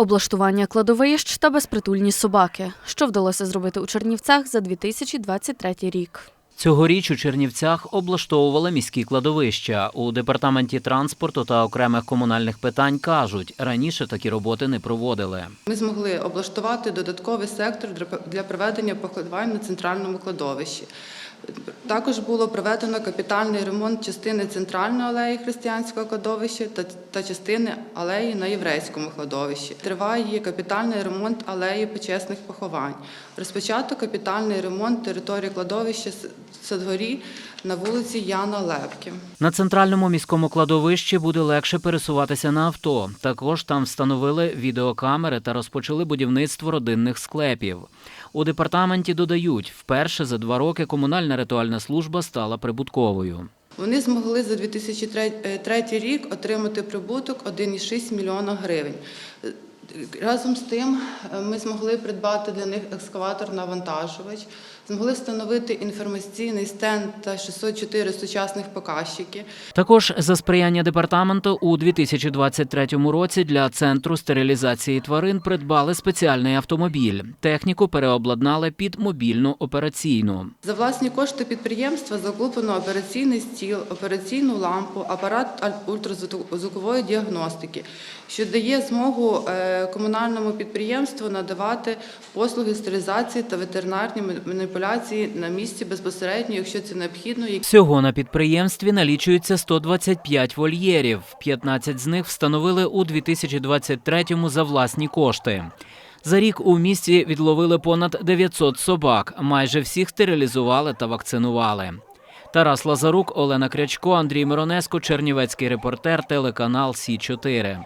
Облаштування кладовищ та безпритульні собаки, що вдалося зробити у Чернівцях за 2023 рік. Цьогоріч у Чернівцях облаштовували міські кладовища. У департаменті транспорту та окремих комунальних питань кажуть, раніше такі роботи не проводили. Ми змогли облаштувати додатковий сектор для- проведення поховань на центральному кладовищі. Також було проведено капітальний ремонт частини центральної алеї християнського кладовища та, та частини алеї на єврейському кладовищі. Триває капітальний ремонт алеї почесних поховань. Розпочато капітальний ремонт території кладовища Садгорі на вулиці Яна Лепки. На центральному міському кладовищі буде легше пересуватися на авто. Також там встановили відеокамери та розпочали будівництво родинних склепів. У департаменті додають, вперше за два роки комунальна ритуальна служба стала прибутковою. Вони змогли за 2003 рік отримати прибуток 1,6 мільйона гривень. Разом з тим е, ми змогли придбати для них екскаватор-навантажувач, змогли встановити інформаційний стенд та 604 сучасних показчики. Також за сприяння департаменту у 2023 році для центру стерилізації тварин придбали спеціальний автомобіль. Техніку переобладнали під мобільну операційну. За власні кошти підприємства закуплено операційний стіл, операційну лампу, апарат ультразвукової діагностики, що дає змогу е, комунальному підприємству надавати послуги стерилізації та ветеринарні маніпуляції на місці безпосередньо, якщо це необхідно. Всього на підприємстві налічується 125 вольєрів. 15 з них встановили у 2023-му за власні кошти. За рік у місті відловили понад 900 собак. Майже всіх стерилізували та вакцинували. Тарас Лазарук, Олена Крячко, Андрій Миронеско, Чернівецький репортер, телеканал Сі 4